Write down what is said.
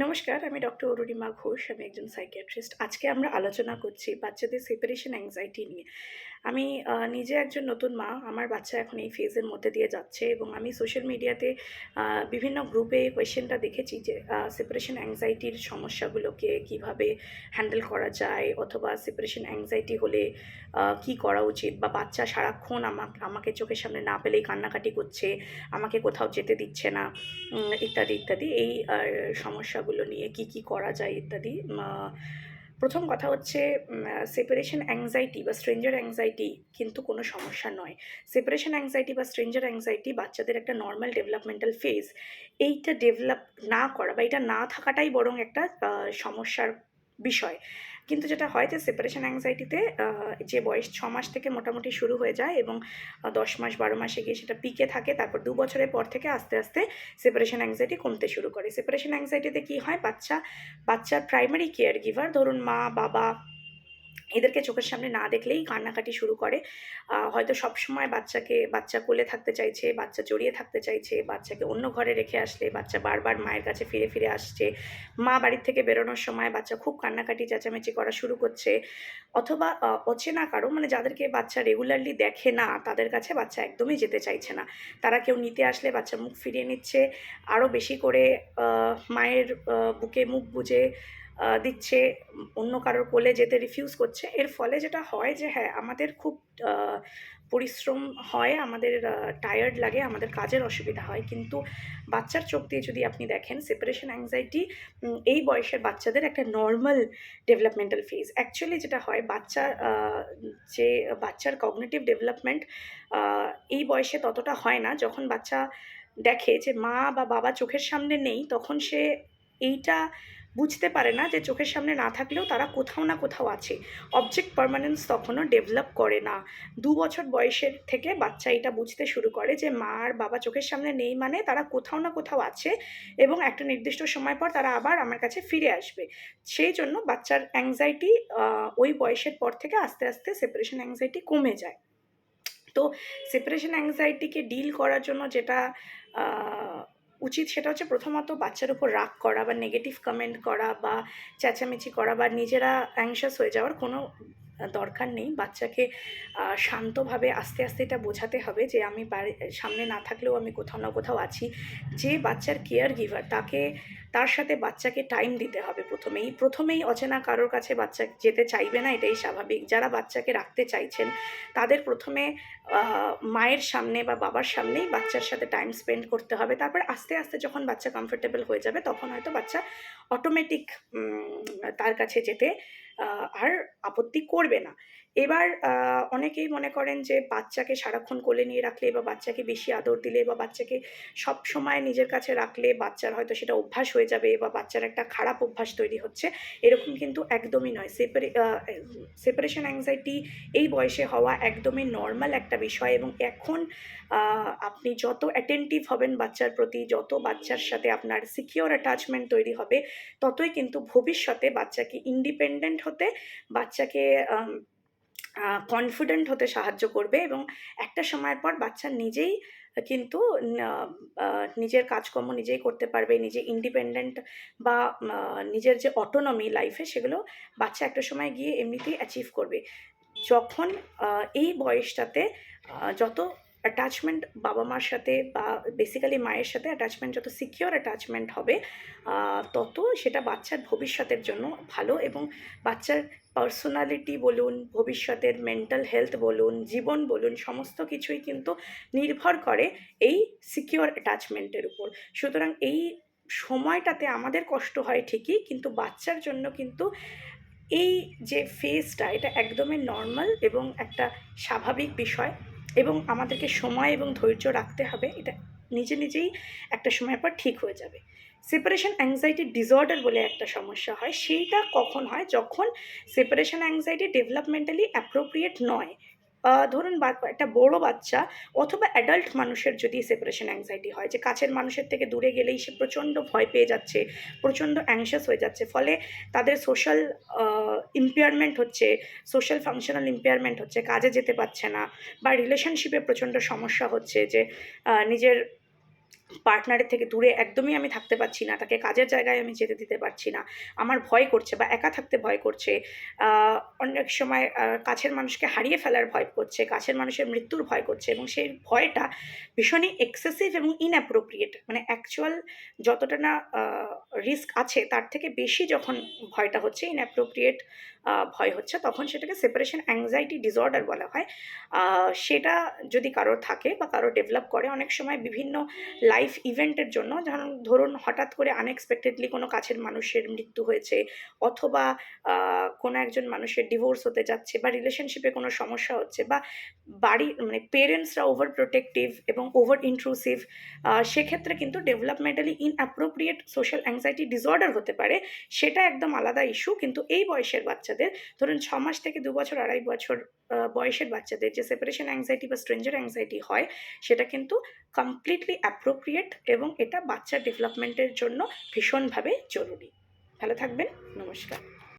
নমস্কার, আমি ডক্টর অরুণিমা ঘোষ, আমি একজন সাইকিয়াট্রিস্ট আজকে আমরা আলোচনা করছি বাচ্চাদের সেপারেশন অ্যাংজাইটি নিয়ে। আমি নিজে একজন নতুন মা। আমার বাচ্চা এখন এই ফেজের মধ্যে দিয়ে যাচ্ছে এবং আমি সোশ্যাল মিডিয়াতে বিভিন্ন গ্রুপে কোয়েশ্চেনটা দেখেছি যে সেপারেশন অ্যাংজাইটির সমস্যাগুলোকে কীভাবে হ্যান্ডেল করা যায় অথবা সেপারেশন অ্যাংজাইটি হলে কি করা উচিত বা বাচ্চা সারাক্ষণ আমাকে আমাকে চোখের সামনে না পেলেই কান্নাকাটি করছে, আমাকে কোথাও যেতে দিচ্ছে না ইত্যাদি ইত্যাদি। এই সমস্যাগুলো নিয়ে কি কি করা যায় ইত্যাদি প্রথম কথা হচ্ছে সেপারেশন অ্যাংজাইটি বা স্ট্রেঞ্জার অ্যাংজাইটি কিন্তু কোনো সমস্যা নয়। সেপারেশন অ্যাংজাইটি বা স্ট্রেঞ্জার অ্যাংজাইটি বাচ্চাদের একটা নর্মাল ডেভেলপমেন্টাল ফেজ এইটা ডেভেলপ না করা বা এটা না থাকাটাই বরং একটা সমস্যার বিষয়। কিন্তু যেটা হয় যে সেপারেশন অ্যাংজাইটিতে যে বয়স ছ মাস থেকে মোটামুটি শুরু হয়ে যায় এবং দশ মাস, বারো মাসে গিয়ে সেটা পিকে থাকে, তারপর দু বছরের পর থেকে আস্তে আস্তে সেপারেশন অ্যাংজাইটি কমতে শুরু করে। সেপারেশন অ্যাংজাইটিতে কী হয়? বাচ্চা, বাচ্চার প্রাইমারি কেয়ার গিভার ধরুন মা, বাবা এদেরকে চোখের সামনে না দেখলেই কান্নাকাটি শুরু করে। হয়তো সব সময় বাচ্চাকে বাচ্চা কোলে থাকতে চাইছে বাচ্চা জড়িয়ে থাকতে চাইছে বাচ্চাকে অন্য ঘরে রেখে আসলে বাচ্চা বারবার মায়ের কাছে ফিরে ফিরে আসছে। মা বাড়ির থেকে বেরোনোর সময় বাচ্চা খুব কান্নাকাটি চেঁচামেচি করা শুরু করছে। অথবা অচেনা কারও মানে যাদেরকে বাচ্চা রেগুলারলি দেখে না তাদের কাছে বাচ্চা একদমই যেতে চাইছে না। তারা কেউ নিতে আসলে বাচ্চা মুখ ফিরিয়ে নিচ্ছে। আরও বেশি করে মায়ের বুকে মুখ আহ, দিচ্ছে, অন্য কারোর কোলে যেতে রিফিউজ করছে। এর ফলে যেটা হয় যে হ্যাঁ আমাদের খুব পরিশ্রম হয়, আমাদের টায়ার্ড লাগে, আমাদের কাজের অসুবিধা হয়। কিন্তু বাচ্চার চোখ দিয়ে যদি আপনি দেখেন সেপারেশন অ্যাংজাইটি এই বয়সের বাচ্চাদের একটা নর্মাল ডেভেলপমেন্টাল ফেজ অ্যাকচুয়ালি যেটা হয়, বাচ্চা যে বাচ্চার কগনেটিভ ডেভেলপমেন্ট এই বয়সে ততটা হয় না। যখন বাচ্চা দেখে যে মা বা বাবা চোখের সামনে নেই, তখন সে এইটা বুঝতে পারে না যে চোখের সামনে না থাকলেও তারা কোথাও না কোথাও আছে। অবজেক্ট পারমানেন্স তখনও ডেভেলপ করে না। দু বছর বয়সের থেকে বাচ্চা এটা বুঝতে শুরু করে যে মা আর বাবা চোখের সামনে নেই মানে তারা কোথাও না কোথাও আছে এবং একটা নির্দিষ্ট সময় পর তারা আবার আমার কাছে ফিরে আসবে। সেই জন্য বাচ্চার অ্যাংজাইটি ওই বয়সের পর থেকে আস্তে আস্তে সেপারেশন অ্যাংজাইটি কমে যায়। তো সেপারেশন অ্যাংজাইটিকে ডিল করার জন্য যেটা উচিত সেটা হচ্ছে প্রথমত বাচ্চার উপর রাগ করা বা নেগেটিভ কমেন্ট করা বা চেঁচামেচি করা বা নিজেরা অ্যাংশাস হয়ে যাওয়ার কোনো দরকার নেই। বাচ্চাকে শান্তভাবে আস্তে আস্তে এটা বোঝাতে হবে যে আমি সামনে না থাকলেও আমি কোথাও না কোথাও আছি। যে বাচ্চার কেয়ার গিভার তাকে তার সাথে বাচ্চাকে টাইম দিতে হবে প্রথমেই। প্রথমেই অচেনা কারোর কাছে বাচ্চা যেতে চাইবে না, এটাই স্বাভাবিক। যারা বাচ্চাকে রাখতে চাইছেন, তাদের প্রথমে মায়ের সামনে বা বাবার সামনেই বাচ্চার সাথে টাইম স্পেন্ড করতে হবে। তারপর আস্তে আস্তে যখন বাচ্চা কমফোর্টেবল হয়ে যাবে, তখন হয়তো বাচ্চা অটোমেটিক তার কাছে যেতে আর আপত্তি করবে না। এবার অনেকেই মনে করেন যে বাচ্চাকে সারাক্ষণ কোলে নিয়ে রাখলে বা বাচ্চাকে বেশি আদর দিলে বা বাচ্চাকে সব সময় নিজের কাছে রাখলে বাচ্চার হয়তো সেটা অভ্যাস হয়ে যাবে বা বাচ্চার একটা খারাপ অভ্যাস তৈরি হচ্ছে। এরকম কিন্তু একদমই নয়। সেপারে সেপারেশন অ্যাংজাইটি এই বয়সে হওয়া একদমই নর্মাল একটা বিষয় এবং এখন আপনি যত অ্যাটেন্টিভ হবেন বাচ্চার প্রতি, যত বাচ্চার সাথে আপনার সিকিওর অ্যাটাচমেন্ট তৈরি হবে, ততই কিন্তু ভবিষ্যতে বাচ্চাকে ইন্ডিপেন্ডেন্ট হতে, বাচ্চাকে কনফিডেন্ট হতে সাহায্য করবে এবং একটা সময়ের পর বাচ্চা নিজেই কিন্তু নিজের কাজকর্ম নিজেই করতে পারবে, নিজে ইন্ডিপেন্ডেন্ট বা নিজের যে অটোনমি লাইফে সেগুলো বাচ্চা একটা সময় গিয়ে এমনিতেই অ্যাচিভ করবে। যখন এই বয়সটাতে যত অ্যাটাচমেন্ট বাবা মার সাথে বা বেসিক্যালি মায়ের সাথে অ্যাটাচমেন্ট যত সিকিওর অ্যাটাচমেন্ট হবে তত সেটা বাচ্চার ভবিষ্যতের জন্য ভালো এবং বাচ্চার পার্সোনালিটি বলুন, ভবিষ্যতের মেন্টাল হেলথ বলুন, জীবন বলুন, সমস্ত কিছুই কিন্তু নির্ভর করে এই সিকিওর অ্যাটাচমেন্টের উপর। সুতরাং এই সময়টাতে আমাদের কষ্ট হয় ঠিকই, কিন্তু বাচ্চার জন্য কিন্তু এই যে ফেজটা এটা একদমই নর্মাল এবং একটা স্বাভাবিক বিষয়। এবং আমাদেরকে সময় এবং ধৈর্য রাখতে হবে, এটা নিজে নিজেই একটা সময় পর ঠিক হয়ে যাবে। সেপারেশন অ্যাংজাইটি ডিসঅর্ডার বলে একটা সমস্যা হয়, সেইটা কখন হয়? যখন সেপারেশন অ্যাংজাইটি ডেভেলপমেন্টালি অ্যাপ্রোপ্রিয়েট নয় ধরুন একটা বড় বাচ্চা অথবা অ্যাডাল্ট মানুষের যদি সেপারেশন অ্যাংজাইটি হয়, যে কাছের মানুষের থেকে দূরে গেলেই সে প্রচণ্ড ভয় পেয়ে যাচ্ছে, প্রচণ্ড অ্যাংশাস হয়ে যাচ্ছে, ফলে তাদের সোশ্যাল ইম্পেয়ারমেন্ট হচ্ছে সোশ্যাল ফাংশনাল ইম্পেয়ারমেন্ট হচ্ছে, কাজে যেতে পারছে না বা রিলেশনশিপে প্রচণ্ড সমস্যা হচ্ছে যে নিজের পার্টনারের থেকে দূরে একদমই আমি থাকতে পারছি না। তাকে কাজের জায়গায় আমি যেতে দিতে পারছি না। আমার ভয় করছে বা একা থাকতে ভয় করছে। অনেক সময় কাছের মানুষকে হারিয়ে ফেলার ভয় করছে, কাছের মানুষের মৃত্যুর ভয় করছে এবং সেই ভয়টা ভীষণই এক্সেসিভ এবং ইনঅ্যাপ্রোপ্রিয়েট মানে অ্যাকচুয়াল যতটা না রিস্ক আছে, তার থেকে বেশি যখন ভয়টা হচ্ছে ইনঅ্যাপ্রোপ্রিয়েট ভয় হচ্ছে, তখন সেটাকে সেপারেশন অ্যাংজাইটি ডিসঅর্ডার বলা হয়। সেটা যদি কারোর থাকে বা কারও ডেভেলপ করে, অনেক সময় বিভিন্ন লাইফ ইভেন্টের জন্য, যেমন ধরুন হঠাৎ করে আনএক্সপেক্টেডলি কোনো কাছের মানুষের মৃত্যু হয়েছে অথবা কোনো একজন মানুষের ডিভোর্স হতে যাচ্ছে বা রিলেশনশিপে কোনো সমস্যা হচ্ছে বা বাড়ি মানে পেরেন্টসরা ওভার প্রোটেক্টিভ এবং ওভার ইন্ট্রুসিভ সেক্ষেত্রে কিন্তু developmentally inappropriate social anxiety disorder হতে পারে। সেটা একদম আলাদা ইস্যু কিন্তু এই বয়সের বাচ্চাদের, ধরুন ছ মাস থেকে দু বছর, আড়াই বছর বয়সের বাচ্চাদের যে সেপারেশন অ্যাংজাইটি বা স্ট্রেঞ্জার অ্যাংজাইটি হয়, সেটা কিন্তু কমপ্লিটলি অ্যাপ্রোপ্রিয়েট এবং এটা বাচ্চার ডেভেলপমেন্টের জন্য ভীষণভাবে জরুরি। ভালো থাকবেন নমস্কার।